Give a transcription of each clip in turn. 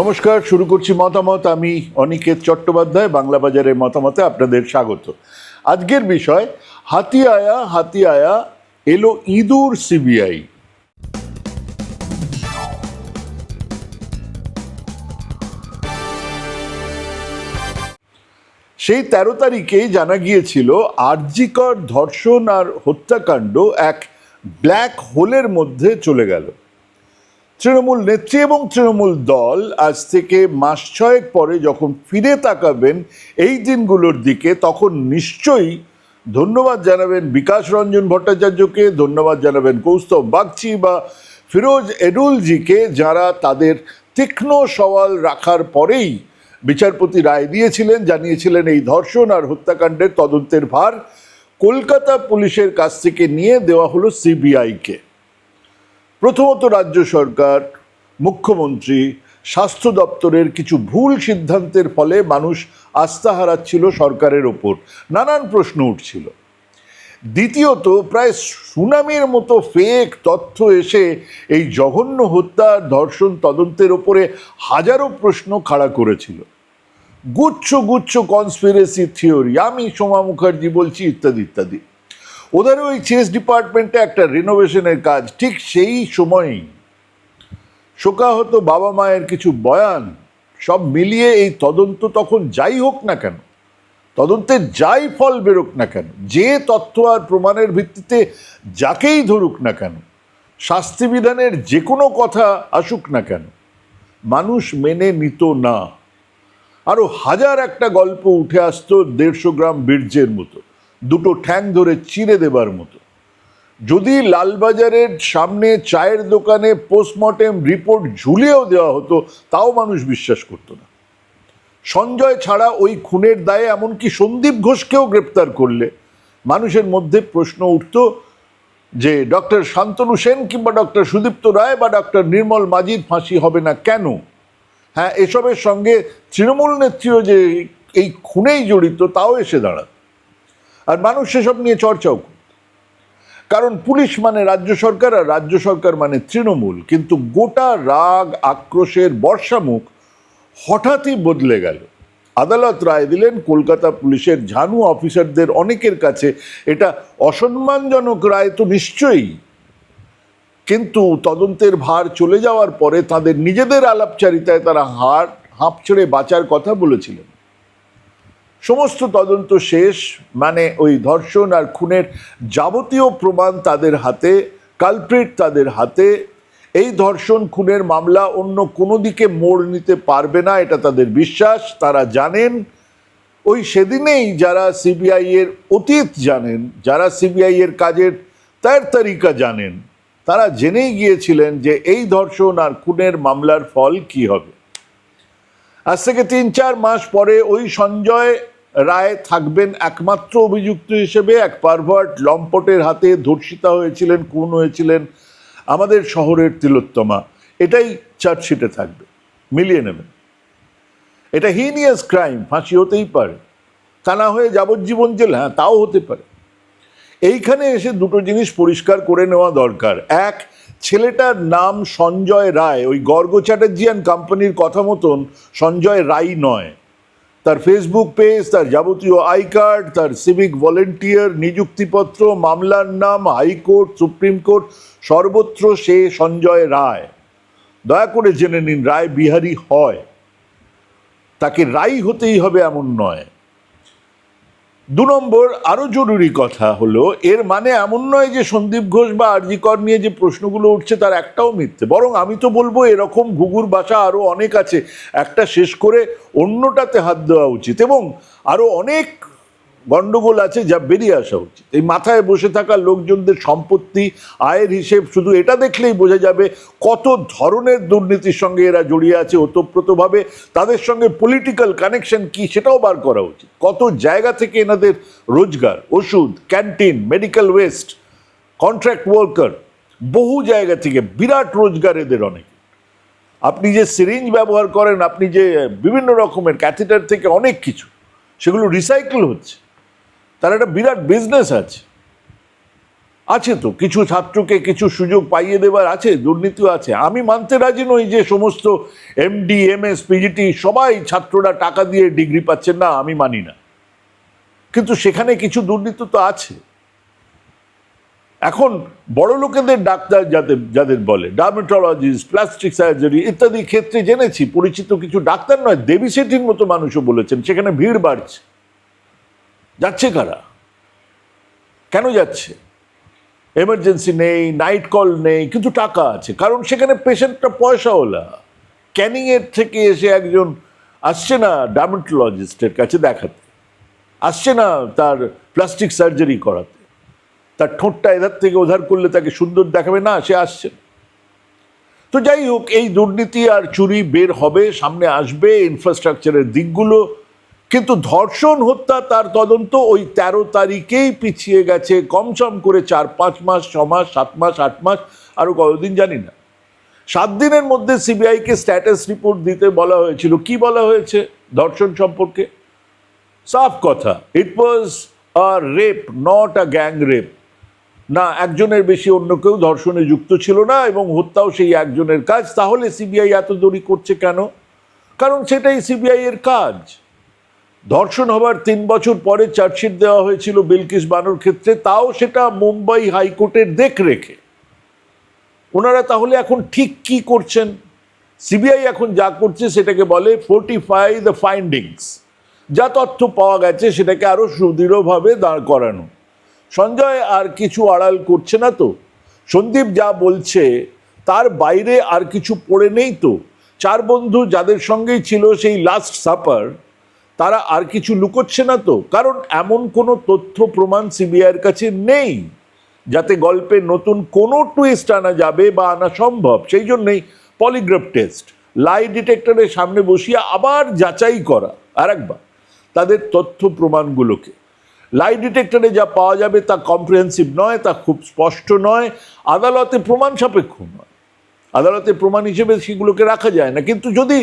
নমস্কার, শুরু করছি মতামত। আমি অনিকেত চট্টোপাধ্যায়, বাংলা বাজারের মতামতে আপনাদের স্বাগত। আজকের বিষয় হাতি আয়া হাতি আয়া এলো ইঁদুর সিবিআই। সেই তেরো তারিখেই জানা গিয়েছিল, আরজিকর ধর্ষণ আর হত্যাকাণ্ড এক ব্ল্যাক হোলের মধ্যে চলে গেল। তৃণমূল নেত্রী এবং তৃণমূল দল আজ থেকে মাস ছয়েক পরে যখন ফিরে তাকাবেন এই দিনগুলোর দিকে, তখন নিশ্চয়ই ধন্যবাদ জানাবেন বিকাশ রঞ্জন ভট্টাচার্যকে, ধন্যবাদ জানাবেন কৌস্তব বাগচি বা ফিরোজ এডুলজিকে, যারা তাদের তীক্ষ্ণ সওয়াল রাখার পরেই বিচারপতি রায় দিয়েছিলেন, জানিয়েছিলেন এই ধর্ষণ আর হত্যাকাণ্ডের তদন্তের ভার কলকাতা পুলিশের কাছ থেকে নিয়ে দেওয়া হলো সিবিআইকে। প্রথমত রাজ্য সরকার, মুখ্যমন্ত্রী, স্বাস্থ্য দপ্তরের কিছু ভুল সিদ্ধান্তের ফলে মানুষ আস্থা হারাচ্ছিল সরকারের ওপর। নানান প্রশ্ন উঠছিল। দ্বিতীয়ত, প্রায় সুনামির মতো ফেক তথ্য এসে এই জঘন্য হত্যা ধর্ষণ তদন্তের ওপরে হাজারো প্রশ্ন খাড়া করেছিল। গুচ্ছ গুচ্ছ কনস্পিরেসি থিওরি আমি সোমা মুখার্জি বলছি, ইত্যাদি ইত্যাদি। ওদের ওই চেস ডিপার্টমেন্টে একটা রিনোভেশনের কাজ। ঠিক সেই সময়ই শোকাহত বাবা মায়ের কিছু বয়ান, সব মিলিয়ে এই তদন্ত তখন যাই হোক না কেন তদন্তের যাই ফল বেরোক না কেন, যে তথ্য আর প্রমাণের ভিত্তিতে যাকেই ধরুক না কেন, শাস্তিবিধানের যে কোনো কথা আসুক না কেন, মানুষ মেনে নিত না। আরও হাজার একটা গল্প উঠে আসতো দেড়শো গ্রাম বীর্যের মতো। দুটো ঠ্যাং ধরে চিরে দেবার মতো। যদি লালবাজারের সামনে চায়ের দোকানে পোস্টমর্টেম রিপোর্ট ঝুলিয়েও দেওয়া হতো, তাও মানুষ বিশ্বাস করতো না। সঞ্জয় ছাড়া ওই খুনের দায়ে এমনকি সন্দীপ ঘোষকেও গ্রেপ্তার করলে। মানুষের মধ্যে প্রশ্ন উঠত যে, ডক্টর শান্তনু সেন কিংবা ডক্টর সুদীপ্ত রায় বা ডক্টর নির্মল মাঝির ফাঁসি হবে না কেন? হ্যাঁ এসবের সঙ্গে তৃণমূল নেত্রীও যে এই খুনেই জড়িত, তাও এসে দাঁড়াত। আর মানুষ সেসব নিয়ে চর্চাও কারণ পুলিশ মানে রাজ্য সরকার আর রাজ্য সরকার মানে তৃণমূল। কিন্তু গোটা রাগ, আক্রোশের বর্ষামুখ হঠাৎই বদলে গেল। আদালত রায় দিলেন, কলকাতা পুলিশের ঝানু অফিসারদের অনেকের কাছে এটা অসম্মানজনক রায় তো নিশ্চয়ই। কিন্তু তদন্তের ভার চলে যাওয়ার পরে তাদের নিজেদের আলাপচারিতায় তারা হার হাঁপ ছেড়ে বাঁচার কথা বলেছিলেন। সমস্ত তদন্ত শেষ মানে ওই ধর্ষণ আর খুনের যাবতীয় প্রমাণ তাদের হাতে কালপ্রিট তাদের হাতে। এই ধর্ষণ, খুনের মামলা অন্য কোনো দিকে মোড় নিতে পারবে না, এটা তাদের বিশ্বাস, তারা জানেন। ওই সেদিনেই যারা সিবিআই এর অতীত জানেন, যারা সিবিআই এর কাজের তার তারিকা জানেন, তারা জেনেই গিয়েছিলেন যে এই ধর্ষণ আর খুনের মামলার ফল কি হবে। আজ থেকে তিন চার মাস পরে ওই সঞ্জয় রায় থাকবেন একমাত্র অভিযুক্ত হিসেবে এক পারভার্ট লম্পটের হাতে ধর্ষিতা হয়েছিলেন, খুন হয়েছিলেন আমাদের শহরের তিলোত্তমা। এটাই চার্জশিটে থাকবে, মিলিয়ে নেবেন। এটা হিনিয়াস ক্রাইম ফাঁসি হতেই পারে। তা না হয়ে যাবজ্জীবন জেল হ্যাঁ তাও হতে পারে। এইখানে এসে দুটো জিনিস পরিষ্কার করে নেওয়া দরকার। এক, ছেলেটার নাম সঞ্জয় রায়, ওই গর্গ চ্যাটার্জি অ্যান্ড কোম্পানির কথা মতন সঞ্জয় রায় নয়। তার ফেসবুক পেজ তার যাবতীয় আই কার্ড তার সিভিক ভলেন্টিয়ার নিযুক্তিপত্র, মামলার নাম, হাইকোর্ট, সুপ্রিম কোর্ট, সর্বত্র সে সঞ্জয় রায়। দয়া করে জেনে নিন, রায় বিহারী হয়। তাকে রাই হতেই হবে এমন নয়। দু নম্বর আরও জরুরি কথা হলো, এর মানে এমন নয় যে সন্দীপ ঘোষ বা আরজিকর নিয়ে যে প্রশ্নগুলো উঠছে তার একটাও মিথ্যে। বরং আমি তো বলব, এরকম ঘুঘুর বাসা আরও অনেক আছে, একটা শেষ করে অন্যটাতে হাত দেওয়া উচিত। এবং আরও অনেক গন্ডগোল আছে, যা বেরিয়ে আসা উচিত। এই মাথায় বসে থাকা লোকজনদের সম্পত্তি, আয়ের হিসেব, শুধু এটা দেখলেই বোঝা যাবে কত ধরনের দুর্নীতির সঙ্গে এরা জড়িয়ে আছে, ওতপ্রোতভাবে তাদের সঙ্গে পলিটিক্যাল কানেকশন কি সেটাও বার করা উচিত। কত জায়গা থেকে এনাদের রোজগার, ওষুধ canteen medical waste contract worker বহু জায়গা থেকে বিরাট রোজগার এদের অনেক। আপনি যে সিরিঞ্জ ব্যবহার করেন, আপনি যে বিভিন্ন রকমের ক্যাথিটার থেকে অনেক কিছু, সেগুলো রিসাইকেল হচ্ছে। তার একটা বিরাট বিজনেস আছে। আছে তো, কিছু ছাত্রকে কিছু সুযোগ পাইয়ে দেবার আছে, দুর্নীতিও আছে। আমি মানতে রাজি নই যে সমস্ত এমডি এমএস পিজিটি সবাই ছাত্ররা টাকা দিয়ে ডিগ্রি পাচ্ছেন না, আমি মানি না। কিন্তু সেখানে কিছু দুর্নীতি তো আছে। এখন বড় লোকেদের ডাক্তার যাদের যাদের বলে ডার্মেটোলজিস্ট প্লাস্টিক সার্জারি ইত্যাদি ক্ষেত্রে জেনেছি, পরিচিত কিছু ডাক্তার নয়, দেবী সেটির মতো মানুষও বলেছেন, সেখানে ভিড় বাড়ছে। যাচ্ছে কারা? কেন যাচ্ছে? এমার্জেন্সি নেই নাইট কল নেই, কিন্তু টাকা আছে। কারণ সেখানে পেশেন্টটা পয়সাওয়ালা। ক্যানিংয়ের থেকে এসে একজন আসছে না ডার্মেটোলজিস্টের কাছে দেখাতে। আসছে না তার প্লাস্টিক সার্জারি করাতে। তার ঠোঁটটা এধার থেকে ওধার করলে তাকে সুন্দর দেখাবে। না, সে আসছে তো যাই হোক, এই দুর্নীতি আর চুরি বের হবে, সামনে আসবে ইনফ্রাস্ট্রাকচারের দিকগুলো কিন্তু ধর্ষণ, হত্যা তার তদন্ত ওই তেরো তারিখেই পিছিয়ে গেছে। কমসম করে চার, পাঁচ মাস, ছ মাস, সাত মাস, আট মাস আরও কতদিন জানি না। সাত দিনের মধ্যে সিবিআইকে স্ট্যাটাস রিপোর্ট দিতে বলা হয়েছিল। কি বলা হয়েছে ধর্ষণ সম্পর্কে? সাফ কথা it was a rape not a gang rape না, একজনের বেশি অন্য কেউ ধর্ষণে যুক্ত ছিল না এবং হত্যাও সেই একজনের কাজ। তাহলে সিবিআই এত দড়ি করছে কেন? কারণ সেটাই সিবিআই এর কাজ। ধর্ষণ হবার তিন বছর পরে চার্জশিট দেওয়া হয়েছিল বিলকিস বানুর ক্ষেত্রে, তাও সেটা মুম্বাই হাইকোর্টের দেখ রেখে ওনারা তাহলে এখন ঠিক কি করছেন? সিবিআই এখন যা করছে সেটাকে বলে ফোর্টিফাই দ্য ফাইন্ডিংস যা তথ্য পাওয়া গেছে সেটাকে আরও সুদৃঢ়ভাবে দাঁড় করানো। সঞ্জয় আর কিছু আড়াল করছে না তো? সন্দীপ যা বলছে, তার বাইরে আর কিছু পড়ে নেই তো? চার বন্ধু যাদের সঙ্গেই ছিল সেই লাস্ট সাপার তারা আর কিছু লুকোচ্ছে না তো। কারণ এমন কোনো তথ্য প্রমাণ সিবিআইয়ের কাছে নেই, যাতে গল্পে নতুন কোনো টুইস্ট আনা যাবে বা আনা সম্ভব। সেই জন্যই পলিগ্রাফ টেস্ট লাই ডিটেক্টরের সামনে বসিয়ে আবার যাচাই করা। আর একবার, তাদের তথ্য প্রমাণগুলোকে। লাই ডিটেক্টরে যা পাওয়া যাবে তা কম্প্রিহেন্সিভ নয়, তা খুব স্পষ্ট নয়, আদালতে প্রমাণ সাপেক্ষ নয়। আদালতে প্রমাণ হিসেবে সেগুলোকে রাখা যায় না। কিন্তু যদি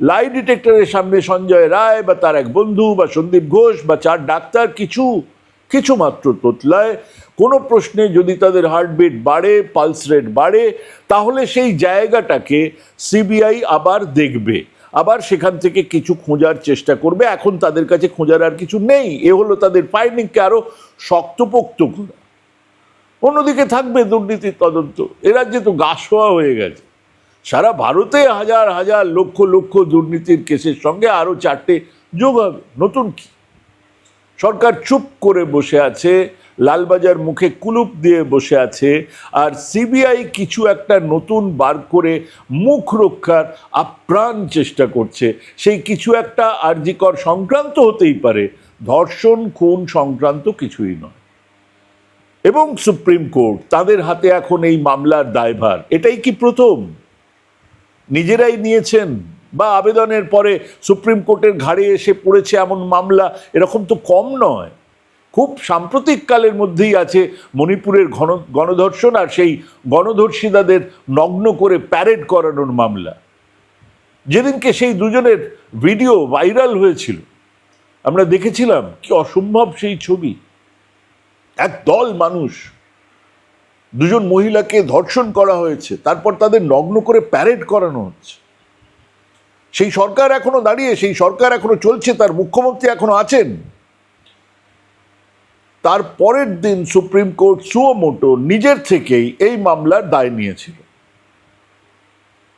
লাই ডিটেক্টরের সামনে সঞ্জয় রায় বা তার এক বন্ধু বা সন্দীপ ঘোষ বা চার ডাক্তার কিছু কিছু মাত্র তোতলায়। কোনো প্রশ্নে যদি তাদের হার্টবিট বাড়ে পালস রেট বাড়ে, তাহলে সেই জায়গাটাকে সিবিআই আবার দেখবে। আবার সেখান থেকে কিছু খোঁজার চেষ্টা করবে। এখন তাদের কাছে খোঁজার আর কিছু নেই। এ হলো তাদের ফাইন্ডিংকে আরও শক্তপোক্ত করা। অন্যদিকে থাকবে দুর্নীতির তদন্ত। এ রাজ্যে তো গাছোয়া হয়ে গেছে। সারা ভারতে হাজার হাজার লক্ষ লক্ষ দুর্নীতির কেসের সঙ্গে আরও চারটে যোগ হবে। নতুন কি? সরকার চুপ করে বসে আছে, লালবাজার মুখে কুলুপ দিয়ে বসে আছে, আর সিবিআই কিছু একটা নতুন বার করে মুখ রক্ষার আপ্রাণ চেষ্টা করছে। সেই কিছু একটা আর্জিকর সংক্রান্ত হতেই পারে। ধর্ষণ, খুন সংক্রান্ত কিছুই নয়। এবং সুপ্রিম কোর্ট, তাদের হাতে এখন এই মামলার দায়ভার। এটাই কি প্রথম? নিজেরাই নিয়েছেন বা আবেদনের পরে সুপ্রিম কোর্টের ঘাড়ে এসে পড়েছে এমন মামলা, এরকম তো কম নয়। খুব সাম্প্রতিক কালের মধ্যেই আছে মণিপুরের ঘন, গণধর্ষণ আর সেই গণধর্ষিতাদের নগ্ন করে প্যারেড করানোর মামলা। যেদিনকে সেই দুজনের ভিডিও ভাইরাল হয়েছিল, আমরা দেখেছিলাম কি অসম্ভব সেই ছবি। এক দল মানুষ দুজন মহিলাকে ধর্ষণ করা হয়েছে, তারপর তাদের নগ্ন করে প্যারেড করানো হচ্ছে। সেই সরকার এখনও দাঁড়িয়ে, সেই সরকার এখনও চলছে, তার মুখ্যমন্ত্রী এখনও আছেন। তার পরের দিন সুপ্রিম কোর্ট সুয়োমোটো নিজের থেকেই এই মামলার দায় নিয়েছিল।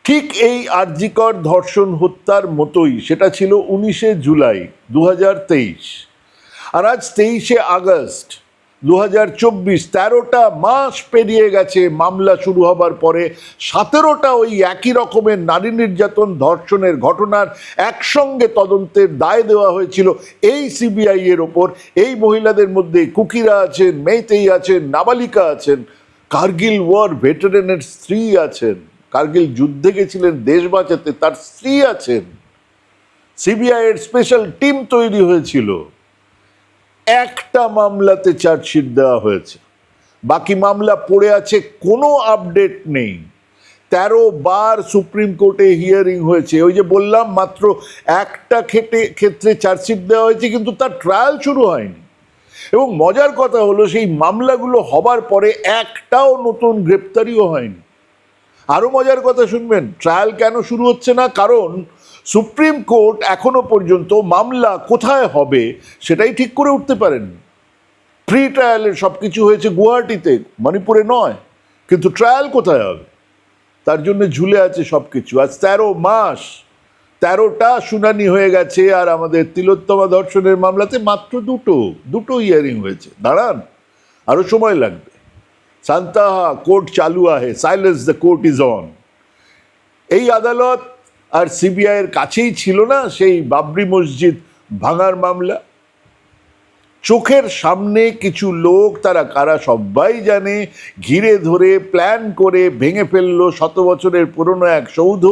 ঠিক এই আর্জিকর ধর্ষণ হত্যার মতোই, সেটা ছিল উনিশে জুলাই দু হাজার তেইশ। আর আজ তেইশে আগস্ট দু হাজার চব্বিশ তেরোটা মাস পেরিয়ে গেছে, মামলা শুরু হবার পরে সতেরোটা ওই একই রকমের নারী নির্যাতন ধর্ষণের ঘটনার একসঙ্গে তদন্তের দায় দেওয়া হয়েছিল এই সিবিআই এর ওপর। এই মহিলাদের মধ্যে কুকিরা আছেন মেইতেই আছেন, নাবালিকা আছেন, কার্গিল ওয়ার ভেটারেনের স্ত্রী আছেন, কার্গিল যুদ্ধে গেছিলেন, দেশ বাঁচাতে তার স্ত্রী আছেন। সিবিআই এর স্পেশাল টিম তৈরি হয়েছিল। একটা মামলাতে চার্জশিট দেওয়া হয়েছে। বাকি মামলা পড়ে আছে, কোনো আপডেট নেই। তেরো বার সুপ্রিম কোর্টে হিয়ারিং হয়েছে। ওই যে বললাম, মাত্র একটা ক্ষেত্রে ক্ষেত্রে চার্জশিট দেওয়া হয়েছে, কিন্তু তার ট্রায়াল শুরু হয়নি। এবং মজার কথা হলো, সেই মামলাগুলো হবার পরে একটাও নতুন গ্রেপ্তারিও হয়নি। আরও মজার কথা শুনবেন, ট্রায়াল কেন শুরু হচ্ছে না? কারণ সুপ্রিম কোর্ট এখনও পর্যন্ত মামলা কোথায় হবে সেটাই ঠিক করে উঠতে পারেন। প্রি ট্রায়ালের সব কিছু হয়েছে গুয়াহাটিতে, মণিপুরে নয়, কিন্তু ট্রায়াল কোথায় হবে? তার জন্য ঝুলে আছে সব কিছু আজ তেরো মাস, তেরোটা শুনানি হয়ে গেছে আর আমাদের তিলোত্তমা ধর্ষণের মামলাতে মাত্র দুটো দুটো হিয়ারিং হয়েছে। দাঁড়ান আরও সময় লাগবে। সান্তাহা কোর্ট চালু আহে silence the court is on এই আদালত আর সিবিআইয়ের কাছেই ছিল না সেই বাবরি মসজিদ ভাঙার মামলা। চোখের সামনে কিছু লোক, তারা কারা সবাই জানে, ঘিরে ধরে প্ল্যান করে ভেঙে ফেলল শত বছরের পুরনো এক সৌধ।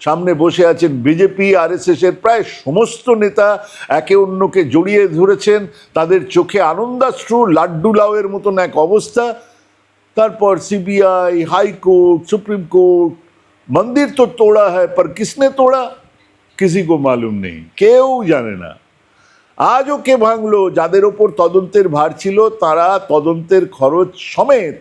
সামনে বসে আছেন বিজেপি এর প্রায় সমস্ত নেতা, একে অন্যকে জড়িয়ে ধরেছেন, তাদের চোখে আনন্দাশ্রু, লাড্ডু লাউয়ের মতন এক অবস্থা। তারপর সিবিআই, হাইকোর্ট, সুপ্রিম কোর্ট মন্দির তো তোড়া હૈ পর কিসনে তোড়া কিসি কো মালুম নেই কেউ জানে না আজও কে ভাঙলো যাদের ওপর তদন্তের ভার ছিল তারা তদন্তের খরচ সমেত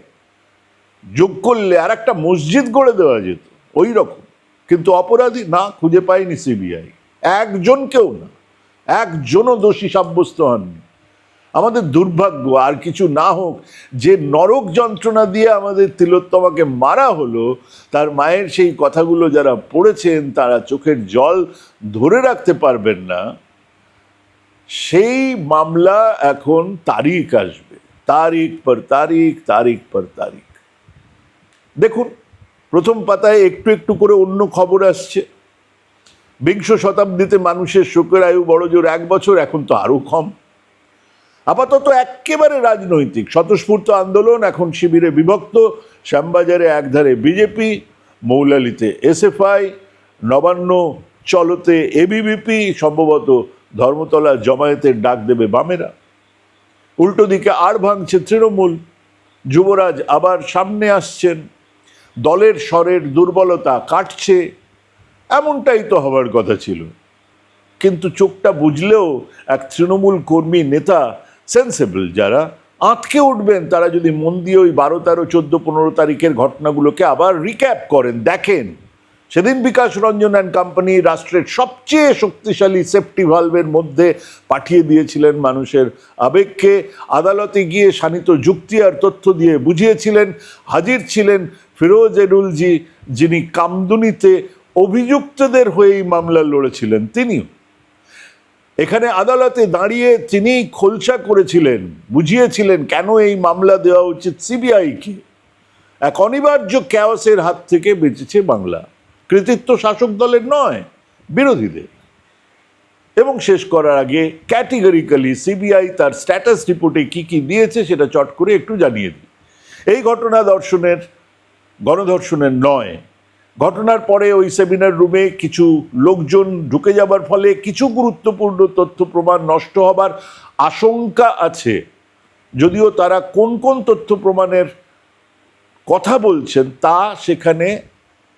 যোগ করলে আর একটা মসজিদ গড়ে দেওয়া যেত ওই রকম কিন্তু অপরাধী না খুঁজে পায়নি সিবিআই একজন কেউ না একজনও দোষী সাব্যস্ত হননি আমাদের দুর্ভাগ্য, আর কিছু না হোক, যে নরক যন্ত্রণা দিয়ে আমাদের তিলোত্তমাকে মারা হলো, তার মায়ের সেই কথাগুলো যারা পড়েছেন, তারা চোখের জল ধরে রাখতে পারবেন না। সেই মামলা এখন তারিখ আসবে। তারিখ পর তারিখ তারিখ পর তারিখ। দেখুন, প্রথম পাতায় একটু একটু করে অন্য খবর আসছে। বিংশ শতাব্দীতে মানুষের শোকের আয়ু বড় জোর, এক বছর, এখন তো আরও কম। আপাতত একেবারে রাজনৈতিক। স্বতঃস্ফূর্ত আন্দোলন এখন শিবিরে বিভক্ত। শ্যামবাজারে একধারে বিজেপি, মৌলালিতে এসএফআই, নবান্ন চলতে এবিভিপি, সম্ভবত ধর্মতলা জমায়েতের ডাক দেবে বামেরা। উল্টো দিকে আর ভাঙছে তৃণমূল। যুবরাজ আবার সামনে আসছেন। দলের স্বরের দুর্বলতা কাটছে। এমনটাই তো হবার কথা ছিল। কিন্তু চোখটা বুঝলেও এক তৃণমূল কর্মী নেতা সেন্সেবল যারা আঁতকে উঠবেন, তারা যদি মন দিয়ে ওই বারো, তেরো, চোদ্দ, পনেরো তারিখের ঘটনাগুলোকে আবার রিক্যাপ করেন, দেখেন। সেদিন বিকাশ রঞ্জন অ্যান্ড কোম্পানি রাষ্ট্রের সবচেয়ে শক্তিশালী সেফটি ভালভের মধ্যে পাঠিয়ে দিয়েছিলেন মানুষের আবেগকে। আদালতে গিয়ে শানিত যুক্তি আর তথ্য দিয়ে বুঝিয়েছিলেন, হাজির ছিলেন ফিরোজ এরুলজি, যিনি কামদুনিতে অভিযুক্তদের হয়েই মামলা লড়েছিলেন। তিনিও এখানে আদালতে দাঁড়িয়ে তিনি খোলসা করেছিলেন, বুঝিয়েছিলেন কেন এই মামলা দেওয়া উচিত সিবিআইকে। এক অনিবার্য ক্যাওসের হাত থেকে বেঁচেছে বাংলা। কৃতিত্ব শাসক দলের নয়, বিরোধীদের। এবং শেষ করার আগে ক্যাটেগরিক্যালি সিবিআই তার স্ট্যাটাস রিপোর্টে কি কি দিয়েছে সেটা চট করে একটু জানিয়ে দিই। এই ঘটনা দর্শনের, গণধর্ষণের নয় ঘটনার পরে ওই সেমিনার রুমে কিছু লোকজন ঢুকে যাবার ফলে কিছু গুরুত্বপূর্ণ তথ্য প্রমাণ নষ্ট হবার আশঙ্কা আছে। যদিও তারা কোন কোন তথ্য প্রমাণের কথা বলছেন তা সেখানে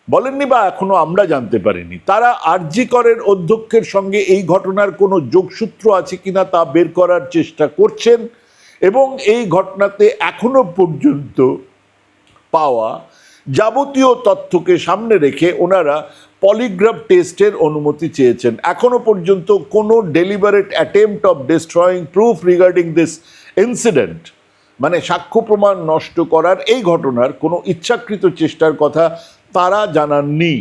বলেননি বা এখনও আমরা জানতে পারিনি। তারা আরজি করের অধ্যক্ষের সঙ্গে এই ঘটনার কোনো যোগসূত্র আছে কিনা তা বের করার চেষ্টা করছেন এবং এই ঘটনাতে এখনও পর্যন্ত পাওয়া যাবতীয় তথ্যকে সামনে রেখে ওনারা পলিগ্রাফ টেস্টের অনুমতি চেয়েছেন। এখনও পর্যন্ত কোনো deliberate attempt of destroying proof regarding this incident মানে সাক্ষ্য প্রমাণ নষ্ট করার এই ঘটনার কোনো ইচ্ছাকৃত চেষ্টার কথা তারা জানাননি।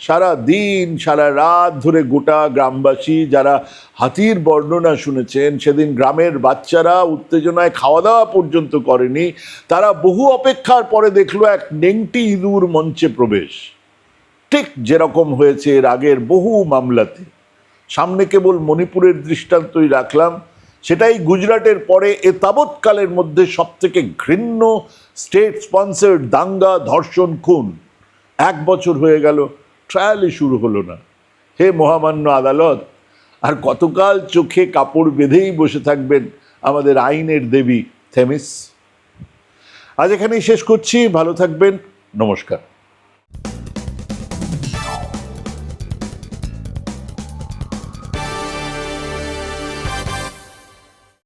সারা দিন, সারা রাত ধরে গোটা গ্রামবাসী যারা হাতির বর্ণনা শুনেছেন, সেদিন গ্রামের বাচ্চারা উত্তেজনায় খাওয়া দাওয়া পর্যন্ত করেনি। তারা বহু অপেক্ষার পরে দেখল এক নেংটি ইঁদুর মঞ্চে প্রবেশ। ঠিক যেরকম হয়েছে এর আগের বহু মামলাতে। সামনে কেবল মণিপুরের দৃষ্টান্তই রাখলাম। সেটাই গুজরাটের পরে এ তাবৎকালের মধ্যে সবথেকে ঘৃণ্য স্টেট স্পন্সার্ড দাঙ্গা ধর্ষণ খুন। এক বছর হয়ে গেল ট্রায়ালই শুরু হলো না। হে মহামান্য আদালত, আর কতকাল চোখে কাপড় বেঁধেই বসে থাকবেন আমাদের আইনের দেবী থেমিস? আজ এখানেই শেষ করছি, ভালো থাকবেন, নমস্কার।